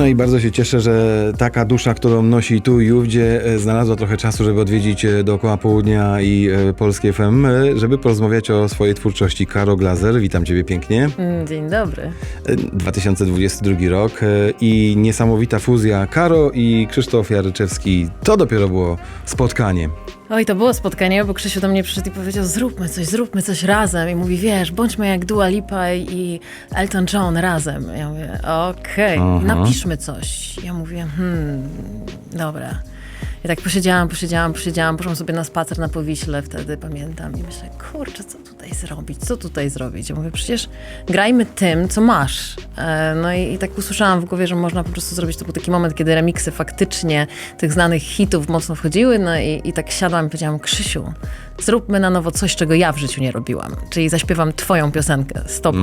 No i bardzo się cieszę, że taka dusza, którą nosi tu i ówdzie, e, znalazła trochę czasu, żeby odwiedzić e, dookoła południa i e, Polskie FM, żeby porozmawiać o swojej twórczości. Karo Glazer, witam ciebie pięknie. Mm, Dzień dobry. E, 2022 rok i niesamowita fuzja Karo i Krzysztof Jaryczewski. To dopiero było spotkanie. Oj, to było spotkanie, bo Krzysiu do mnie przyszedł i powiedział, zróbmy coś, zróbmy coś razem. I mówi, wiesz, bądźmy jak Dua Lipa i Elton John razem. Ja mówię, okej, Aha. napiszmy coś. Ja mówię, hmm, dobra. I tak posiedziałam, posiedziałam, posiedziałam, poszłam sobie na spacer na Powiśle wtedy, pamiętam. I myślę, kurczę, co tutaj zrobić, co tutaj zrobić? Ja mówię, przecież grajmy tym, co masz. E, No i, i tak usłyszałam w głowie, że można po prostu zrobić, to był taki moment, kiedy remiksy faktycznie tych znanych hitów mocno wchodziły, no i, i tak siadłam i powiedziałam, Krzysiu, zróbmy na nowo coś, czego ja w życiu nie robiłam. Czyli zaśpiewam twoją piosenkę z tobą.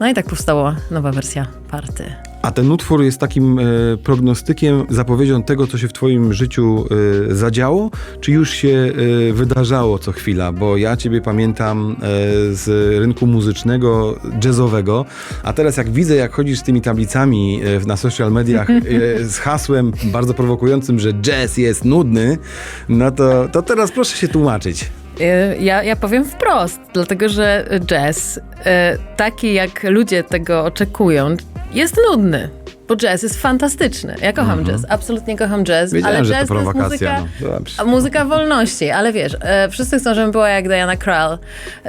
No i tak powstała nowa wersja party. A ten utwór jest takim e, prognostykiem, zapowiedzią tego, co się w twoim życiu e, zadziało, czy już się e, wydarzało co chwila? Bo ja ciebie pamiętam e, z rynku muzycznego, jazzowego, a teraz jak widzę, jak chodzisz z tymi tablicami e, na social mediach e, z hasłem bardzo prowokującym, że jazz jest nudny, no to, to teraz proszę się tłumaczyć. Y, Ja, ja powiem wprost, dlatego że jazz, y, taki jak ludzie tego oczekują, jest nudny. Bo jazz jest fantastyczny. Ja kocham jazz, absolutnie kocham jazz, Mhm. Wiedziałem, ale że jazz to jest prowokacja. muzyka, no. Muzyka wolności, ale wiesz, e, wszyscy chcą, żebym była jak Diana Krall,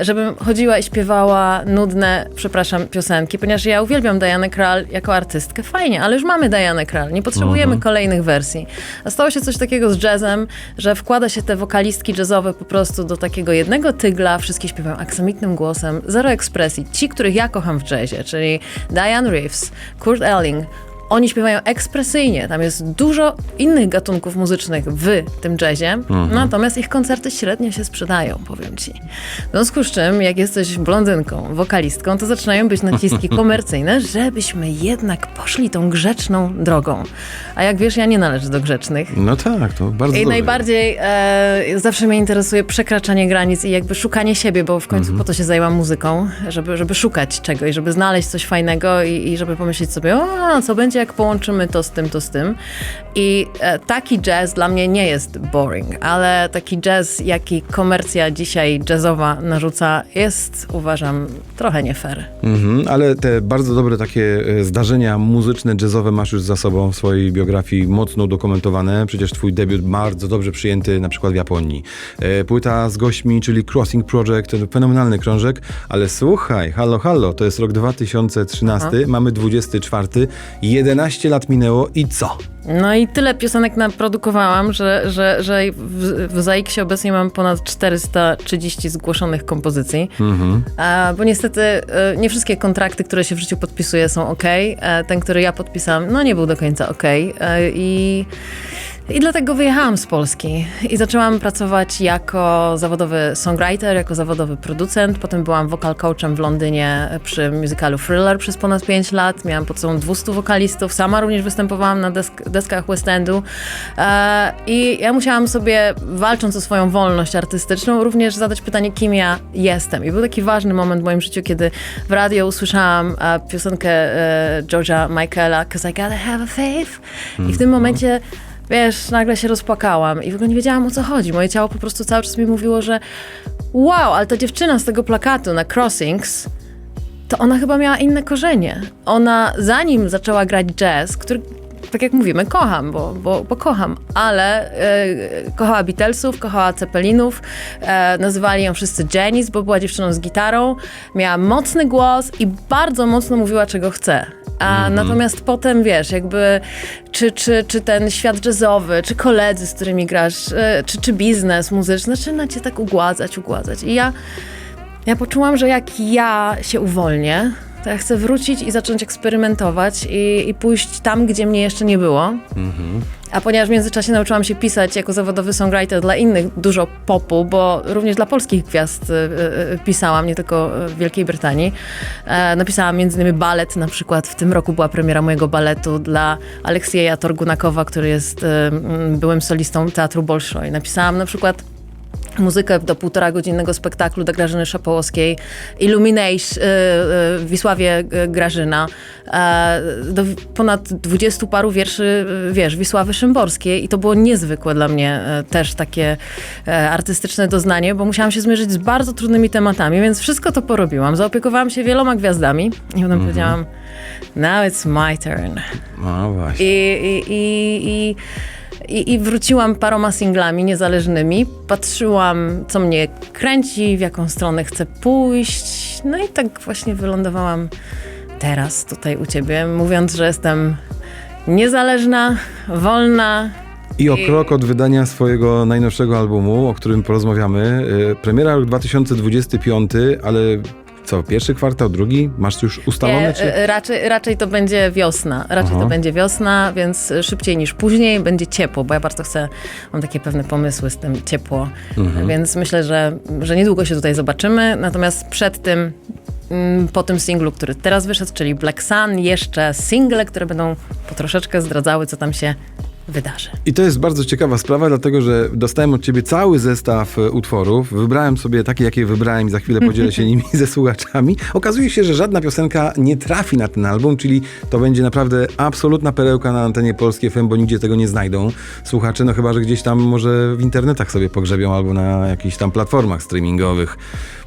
żebym chodziła i śpiewała nudne, przepraszam, piosenki, ponieważ ja uwielbiam Dianę Krall jako artystkę, fajnie, ale już mamy Dianę Krall, nie potrzebujemy kolejnych wersji. A stało się coś takiego z jazzem, że wkłada się te wokalistki jazzowe po prostu do takiego jednego tygla, wszystkie śpiewają aksamitnym głosem, zero ekspresji. Ci, których ja kocham w jazzie, czyli Diane Reeves, Kurt Elling, oni śpiewają ekspresyjnie, tam jest dużo innych gatunków muzycznych w tym jazzie, natomiast ich koncerty średnio się sprzedają, powiem ci. W związku z czym, jak jesteś blondynką, wokalistką, to zaczynają być naciski komercyjne, żebyśmy jednak poszli tą grzeczną drogą. A jak wiesz, ja nie należę do grzecznych. No tak, to bardzo I dobrze. najbardziej e, zawsze mnie interesuje przekraczanie granic i jakby szukanie siebie, bo w końcu po to się zajęłam muzyką, żeby, żeby szukać czegoś, żeby znaleźć coś fajnego i, i żeby pomyśleć sobie, o, co będzie, jak połączymy to z tym, to z tym. I e, taki jazz dla mnie nie jest boring, ale taki jazz, jaki komercja dzisiaj jazzowa narzuca, jest, uważam, trochę nie fair. Mhm, ale te bardzo dobre takie e, zdarzenia muzyczne, jazzowe masz już za sobą w swojej biografii mocno udokumentowane. Przecież twój debiut bardzo dobrze przyjęty na przykład w Japonii. E, Płyta z gośćmi, czyli Crossing Project, fenomenalny krążek, ale słuchaj, halo, halo, to jest rok 2013, mamy 24, 11 lat minęło i co? No i tyle piosenek naprodukowałam, że, że, że w, w ZAIKS-ie obecnie mam ponad 430 zgłoszonych kompozycji. A, bo niestety e, nie wszystkie kontrakty, które się w życiu podpisuje są ok. E, Ten, który ja podpisałam, no nie był do końca ok. E, I... I dlatego wyjechałam z Polski i zaczęłam pracować jako zawodowy songwriter, jako zawodowy producent. Potem byłam vocal coachem w Londynie przy musicalu Thriller przez ponad 5 lat. Miałam pod sobą 200 wokalistów. Sama również występowałam na desk- deskach West Endu. E, I ja musiałam sobie, walcząc o swoją wolność artystyczną, również zadać pytanie, kim ja jestem. I był taki ważny moment w moim życiu, kiedy w radio usłyszałam e, piosenkę e, George'a Michaela «Cause I gotta have a faith». I w tym momencie Wiesz, nagle się rozpłakałam i w ogóle nie wiedziałam o co chodzi. Moje ciało po prostu cały czas mi mówiło, że wow, ale ta dziewczyna z tego plakatu na Crossings, to ona chyba miała inne korzenie. Ona zanim zaczęła grać jazz, który tak jak mówimy, kocham, bo, bo, bo kocham, ale e, kochała Beatlesów, kochała Ceppelinów, e, nazywali ją wszyscy Janice, bo była dziewczyną z gitarą, miała mocny głos i bardzo mocno mówiła, czego chce. A natomiast potem, wiesz, jakby czy, czy, czy ten świat jazzowy, czy koledzy, z którymi grasz, e, czy, czy biznes muzyczny, zaczyna cię tak ugładzać, ugładzać. I ja, ja poczułam, że jak ja się uwolnię, to ja chcę wrócić i zacząć eksperymentować i, i pójść tam, gdzie mnie jeszcze nie było. A ponieważ w międzyczasie nauczyłam się pisać jako zawodowy songwriter dla innych dużo popu, bo również dla polskich gwiazd y, y, y, pisałam, nie tylko w Wielkiej Brytanii. E, napisałam innymi balet, na przykład w tym roku była premiera mojego baletu dla Aleksieja Torgunakowa, który jest byłym solistą Teatru Bolszoi. Napisałam na przykład muzykę do półtora godzinnego spektaklu do Grażyny Szapołowskiej, Illumination y, y, w Wisławie y, Grażyna, e, do ponad dwudziestu paru wierszy, wiesz, Wisławy Szymborskiej i to było niezwykłe dla mnie e, też takie e, artystyczne doznanie, bo musiałam się zmierzyć z bardzo trudnymi tematami, więc wszystko to porobiłam. Zaopiekowałam się wieloma gwiazdami i potem powiedziałam, now it's my turn. No właśnie. I, i, i, i, i, I wróciłam paroma singlami niezależnymi. Patrzyłam, co mnie kręci, w jaką stronę chcę pójść. No i tak właśnie wylądowałam teraz tutaj u ciebie, mówiąc, że jestem niezależna, wolna. I o krok od wydania swojego najnowszego albumu, o którym porozmawiamy. Y, Premiera rok 2025, ale co, pierwszy kwartał, drugi? Masz już ustalone? Nie, Czy... e, raczej, raczej to będzie wiosna. Raczej Aha. to będzie wiosna, więc szybciej niż później będzie ciepło, bo ja bardzo chcę, mam takie pewne pomysły z tym ciepło, Mhm. więc myślę, że, że niedługo się tutaj zobaczymy. Natomiast przed tym, mm, po tym singlu, który teraz wyszedł, czyli Black Sun, jeszcze single, które będą po troszeczkę zdradzały, co tam się wydarzy. I to jest bardzo ciekawa sprawa, dlatego że dostałem od ciebie cały zestaw e, utworów. Wybrałem sobie takie, jakie wybrałem i za chwilę podzielę się nimi ze słuchaczami. Okazuje się, że żadna piosenka nie trafi na ten album, czyli to będzie naprawdę absolutna perełka na antenie polskiej FM, bo nigdzie tego nie znajdą słuchacze, no chyba, że gdzieś tam może w internetach sobie pogrzebią albo na jakichś tam platformach streamingowych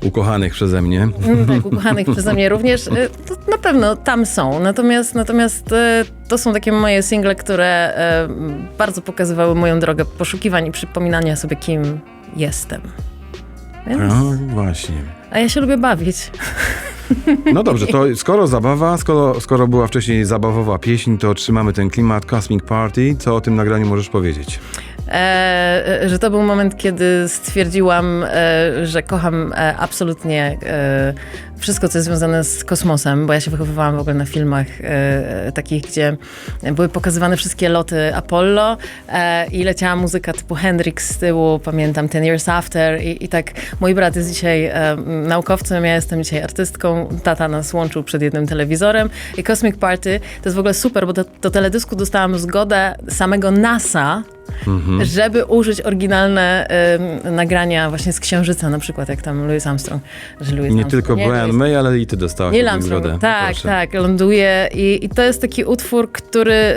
ukochanych przeze mnie. Mm, tak, ukochanych przeze mnie również. Y, To na pewno tam są. Natomiast, natomiast y, to są takie moje single, które y, bardzo pokazywały moją drogę poszukiwań i przypominania sobie, kim jestem. Więc, No właśnie. a ja się lubię bawić. No dobrze, to skoro zabawa, skoro, skoro była wcześniej zabawowa pieśń, to trzymamy ten klimat Cosmic Party. Co o tym nagraniu możesz powiedzieć? E, e, że to był moment, kiedy stwierdziłam, e, że kocham e, absolutnie e, wszystko, co jest związane z kosmosem, bo ja się wychowywałam w ogóle na filmach e, takich, gdzie były pokazywane wszystkie loty Apollo e, i leciała muzyka typu Hendrix z tyłu, pamiętam Ten Years After i, i tak mój brat jest dzisiaj e, naukowcem, ja jestem dzisiaj artystką, tata nas łączył przed jednym telewizorem i Cosmic Party to jest w ogóle super, bo do, do teledysku dostałam zgodę samego NASA, żeby użyć oryginalne em, nagrania właśnie z Księżyca, na przykład jak tam Louis Armstrong. Że Louis Nie Armstrong, tylko Brian Louis- May, ale i ty dostałaś Neil Armstrong, zgodę. tak, Proszę. tak, ląduje i, i to jest taki utwór, który y,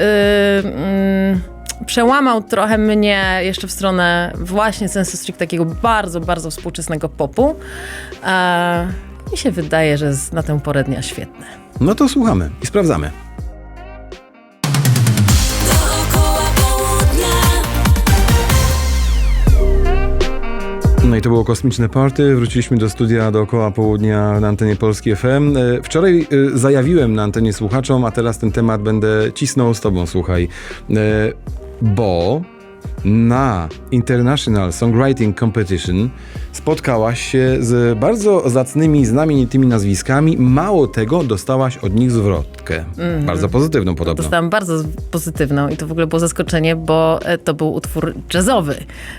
mm, przełamał trochę mnie jeszcze w stronę właśnie sensu strict takiego bardzo, bardzo współczesnego popu. A, mi się wydaje, że jest na tę porę dnia świetne. No to słuchamy i sprawdzamy. No i to było Kosmiczne Party. Wróciliśmy do studia dookoła południa na antenie Polskiej FM. E, Wczoraj e, zajawiłem na antenie słuchaczom, a teraz ten temat będę cisnął z tobą, słuchaj. E, Bo na International Songwriting Competition spotkałaś się z bardzo zacnymi, znamienitymi nazwiskami. Mało tego, dostałaś od nich zwrotkę. Bardzo pozytywną podobno. Dostałam bardzo pozytywną i to w ogóle było zaskoczenie, bo e, to był utwór jazzowy.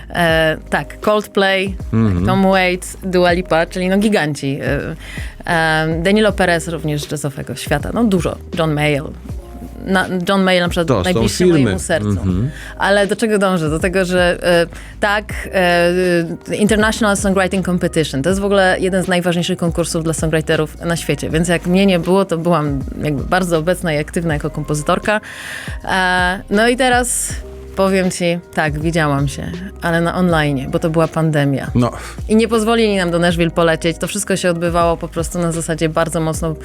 E, tak, Coldplay, Tom Waits, Dua Lipa, czyli no giganci. E, e, Danilo Perez również jazzowego świata, no dużo. John Mayall. Na, John Mayall na przykład To najbliższy mojemu sercu. Ale do czego dążę? Do tego, że e, tak, e, International Songwriting Competition to jest w ogóle jeden z najważniejszych konkursów dla songwriterów na świecie, więc jak mnie nie było, to byłam jakby bardzo obecna i aktywna jako kompozytorka. E, no i teraz powiem ci, tak, widziałam się, ale na online, bo to była pandemia. No, I nie pozwolili nam do Nashville polecieć. To wszystko się odbywało po prostu na zasadzie bardzo mocno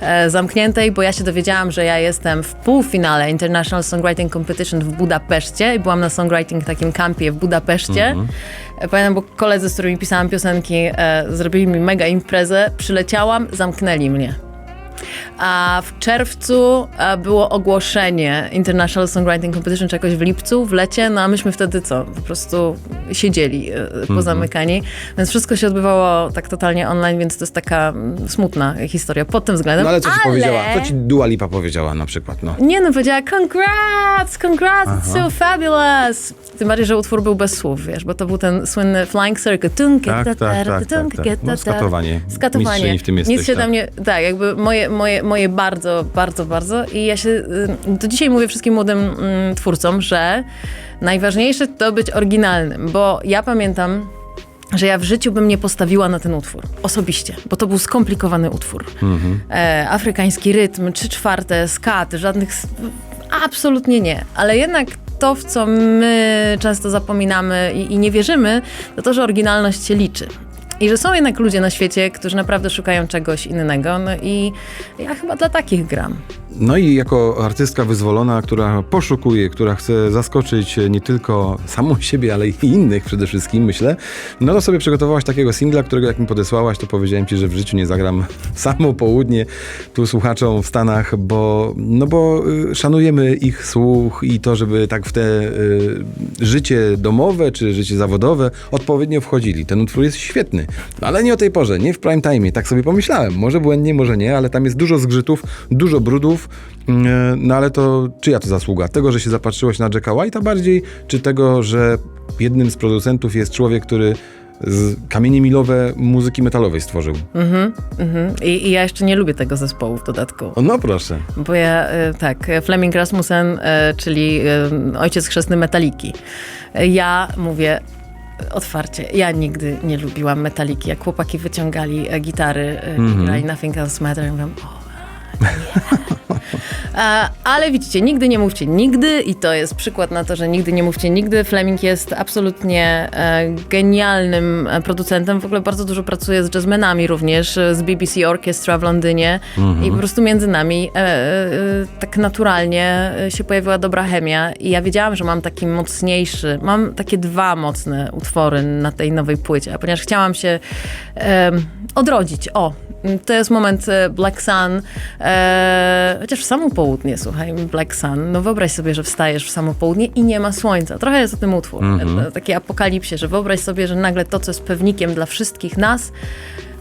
e, zamkniętej, bo ja się dowiedziałam, że ja jestem w półfinale International Songwriting Competition w Budapeszcie i byłam na songwriting takim kampie w Budapeszcie. E, Pamiętam, bo koledzy, z którymi pisałam piosenki, e, zrobili mi mega imprezę, przyleciałam, zamknęli mnie. A w czerwcu e, było ogłoszenie International Songwriting Competition, czy jakoś w lipcu, w lecie, no a myśmy wtedy co? Po prostu siedzieli e, pozamykani, więc wszystko się odbywało tak totalnie online, więc to jest taka mm, smutna historia pod tym względem. no ale co ci powiedziała? Co ci Dua Lipa powiedziała na przykład? No. Nie no, powiedziała congrats, congrats, it's so fabulous. Tym bardziej, że utwór był bez słów, wiesz, bo to był ten słynny flying circle. Tak, ta, tak, ta, tak, tak, tak. ta, No, skatowanie. Skatowanie. Mistrzyni w tym Nic jesteś, się tak. tam nie... Tak, jakby moje, moje, moje bardzo, bardzo, bardzo i ja się... y, Do dzisiaj mówię wszystkim młodym mm, twórcom, że najważniejsze to być oryginalnym, bo ja pamiętam że ja w życiu bym nie postawiła na ten utwór. Osobiście, bo to był skomplikowany utwór. E, afrykański rytm, trzy czwarte, skat, żadnych... Absolutnie nie. Ale jednak to, w co my często zapominamy i, i nie wierzymy, to to, że oryginalność się liczy. I że są jednak ludzie na świecie, którzy naprawdę szukają czegoś innego. No i ja chyba dla takich gram. No i jako artystka wyzwolona, która poszukuje, która chce zaskoczyć nie tylko samą siebie, ale i innych przede wszystkim, myślę, no to sobie przygotowałaś takiego singla, którego jak mi podesłałaś, to powiedziałem ci, że w życiu nie zagram samo południe tu słuchaczom w Stanach, bo, no bo y, szanujemy ich słuch i to, żeby tak w te y, życie domowe czy życie zawodowe odpowiednio wchodzili. Ten utwór jest świetny, no, ale nie o tej porze, nie w prime time. Tak sobie pomyślałem. Może błędnie, może nie, ale tam jest dużo zgrzytów, dużo brudów. Mm, No ale to czyja to zasługa? Tego, że się zapatrzyłeś na Jacka White'a bardziej, czy tego, że jednym z producentów jest człowiek, który z kamienie milowe muzyki metalowej stworzył? Mhm. I, I ja jeszcze nie lubię tego zespołu w dodatku. O, no proszę. Bo ja, e, tak, e, Fleming Rasmussen, e, czyli e, ojciec chrzestny Metaliki. E, Ja mówię otwarcie, ja nigdy nie lubiłam Metaliki. Jak chłopaki wyciągali e, gitary e, i grali Nothing Else Matter, ja mówiłam, o, nie. E, Ale widzicie, nigdy nie mówcie nigdy i to jest przykład na to, że nigdy nie mówcie nigdy. Fleming jest absolutnie e, genialnym producentem. W ogóle bardzo dużo pracuje z jazzmenami również, z BBC Orchestra w Londynie i po prostu między nami e, e, tak naturalnie e, się pojawiła dobra chemia i ja wiedziałam, że mam taki mocniejszy, mam takie dwa mocne utwory na tej nowej płycie, a ponieważ chciałam się e, odrodzić, o, to jest moment e, Black Sun, e, chociaż w samo południe, słuchaj, Black Sun, no wyobraź sobie, że wstajesz w samo południe i nie ma słońca. Trochę jest o tym utwór, e, taki apokalipsie, że wyobraź sobie, że nagle to, co jest pewnikiem dla wszystkich nas,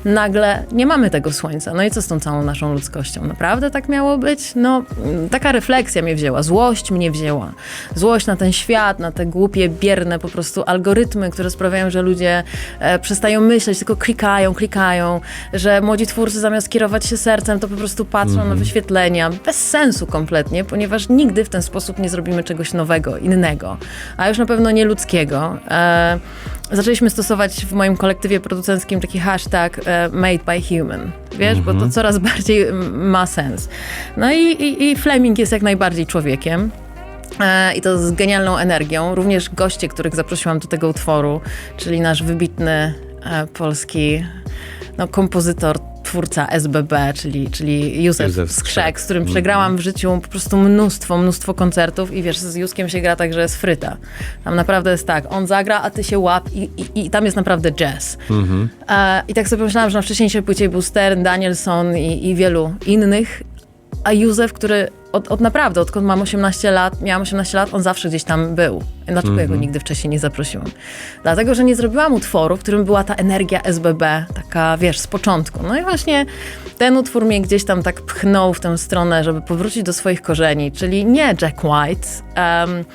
nagle nie mamy tego słońca. No i co z tą całą naszą ludzkością? Naprawdę tak miało być? No, mm, taka refleksja mnie wzięła, złość mnie wzięła. Złość na ten świat, na te głupie, bierne po prostu algorytmy, które sprawiają, że ludzie e, przestają myśleć, tylko klikają, klikają, że młodzi twórcy zamiast kierować się sercem, to po prostu patrzą na wyświetlenia. Bez sensu kompletnie, ponieważ nigdy w ten sposób nie zrobimy czegoś nowego, innego, a już na pewno nie ludzkiego. E, zaczęliśmy stosować w moim kolektywie producenckim taki hashtag e, made by human, wiesz, bo to coraz bardziej ma sens. No i, i, i Fleming jest jak najbardziej człowiekiem. E, I to z genialną energią. Również goście, których zaprosiłam do tego utworu, czyli nasz wybitny e, polski no, kompozytor, twórca SBB, czyli, czyli Józef, Józef Skrzek, Skrzek. z którym przegrałam w życiu po prostu mnóstwo, mnóstwo koncertów i wiesz, z Józkiem się gra tak, że jest fryta. Tam naprawdę jest tak, on zagra, a ty się łap i, i, i tam jest naprawdę jazz. E, I tak sobie pomyślałam, że na wcześniejszej płycie był Stern, Danielson i, i wielu innych, a Józef, który od, od naprawdę, odkąd mam 18 lat, miałam 18 lat, on zawsze gdzieś tam był. Dlaczego ja go nigdy wcześniej nie zaprosiłam? Dlatego, że nie zrobiłam utworu, w którym była ta energia SBB, taka, wiesz, z początku. No i właśnie ten utwór mnie gdzieś tam tak pchnął w tę stronę, żeby powrócić do swoich korzeni, czyli nie Jack White, em,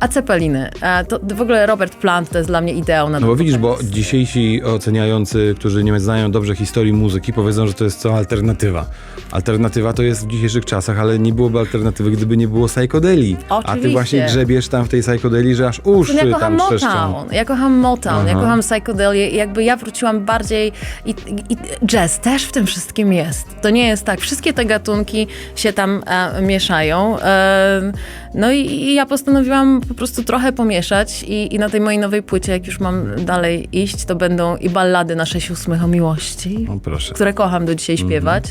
a Cepeliny. E, to w ogóle Robert Plant to jest dla mnie ideał na No bo widzisz, bo dzisiejsi oceniający, którzy nie znają dobrze historii muzyki, powiedzą, że to jest co alternatywa. Alternatywa to jest w dzisiejszych czasach, ale nie byłoby alternatywy, gdyby nie było psychodeli. A ty Oczywiście. właśnie grzebiesz tam w tej psychodeli, że aż uszy Ja kocham tam trzeszczą. Motown, ja kocham Motown, ja kocham psychodelię i jakby ja wróciłam bardziej i, i, i jazz też w tym wszystkim jest. To nie jest tak, wszystkie te gatunki się tam e, mieszają. E, no i, i ja postanowiłam po prostu trochę pomieszać i, i na tej mojej nowej płycie, jak już mam dalej iść, to będą i ballady na sześć ósmych o miłości O które kocham do dzisiaj śpiewać,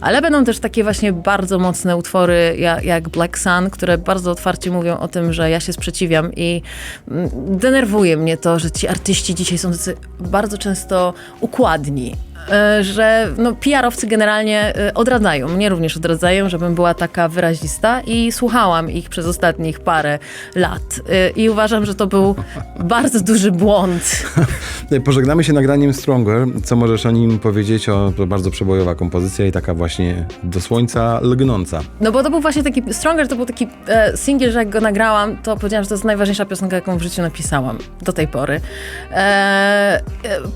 ale będą też takie właśnie bardzo mocne utwory jak, jak Black Sun, które bardzo otwarcie mówią o tym, że ja się sprzeciwiam i mm, denerwuje mnie to, że ci artyści dzisiaj są bardzo często układni. E, Że no, PR-owcy generalnie e, odradzają, mnie również odradzają, żebym była taka wyrazista i słuchałam ich przez ostatnich parę lat. E, I uważam, że to był bardzo duży błąd. Pożegnamy się nagraniem Stronger. Co możesz o nim powiedzieć? O, to bardzo przebojowa kompozycja i taka właśnie do słońca lgnąca. No bo to był właśnie taki, Stronger to był taki e, singiel, że jak go nagrałam, to powiedziałam, że to jest najważniejsza piosenka, jaką w życiu napisałam do tej pory. E, e,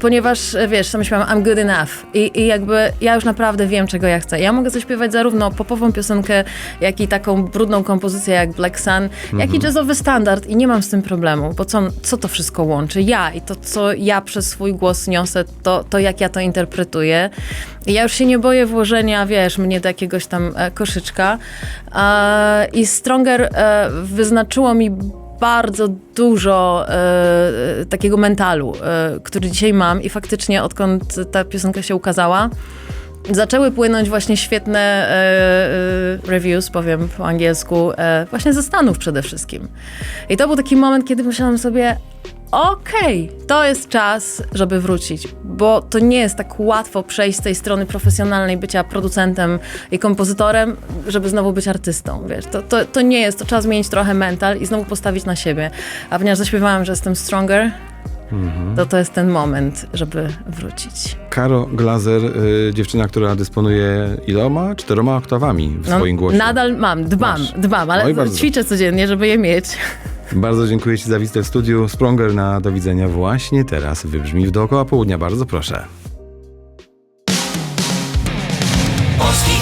ponieważ, wiesz, sam śpiewam I'm good enough, enough. I, I jakby ja już naprawdę wiem, czego ja chcę. Ja mogę zaśpiewać zarówno popową piosenkę, jak i taką brudną kompozycję jak Black Sun, jak i jazzowy standard i nie mam z tym problemu, bo co, co to wszystko łączy? Ja i to, co ja przez swój głos niosę, to, to jak ja to interpretuję. I ja już się nie boję włożenia, wiesz, mnie do jakiegoś tam e, koszyczka. E, I Stronger e, wyznaczyło mi bardzo dużo e, takiego mentalu, e, który dzisiaj mam i faktycznie odkąd ta piosenka się ukazała, zaczęły płynąć właśnie świetne e, e, reviews, powiem po angielsku, e, właśnie ze Stanów przede wszystkim. I to był taki moment, kiedy myślałam sobie, okej, to jest czas, żeby wrócić, bo to nie jest tak łatwo przejść z tej strony profesjonalnej bycia producentem i kompozytorem, żeby znowu być artystą, wiesz, to, to, to nie jest, to trzeba zmienić trochę mental i znowu postawić na siebie, a ponieważ zaśpiewałam, że jestem stronger, to to jest ten moment, żeby wrócić. Karo Glazer, y, dziewczyna, która dysponuje iloma? Czteroma oktawami w No, swoim głosie. Nadal mam, dbam, Masz. dbam, No ale bardzo ćwiczę codziennie, żeby je mieć. Bardzo dziękuję Ci za wizytę w studiu. Spronger na do widzenia właśnie teraz wybrzmi w dookoła południa. Bardzo proszę. Polski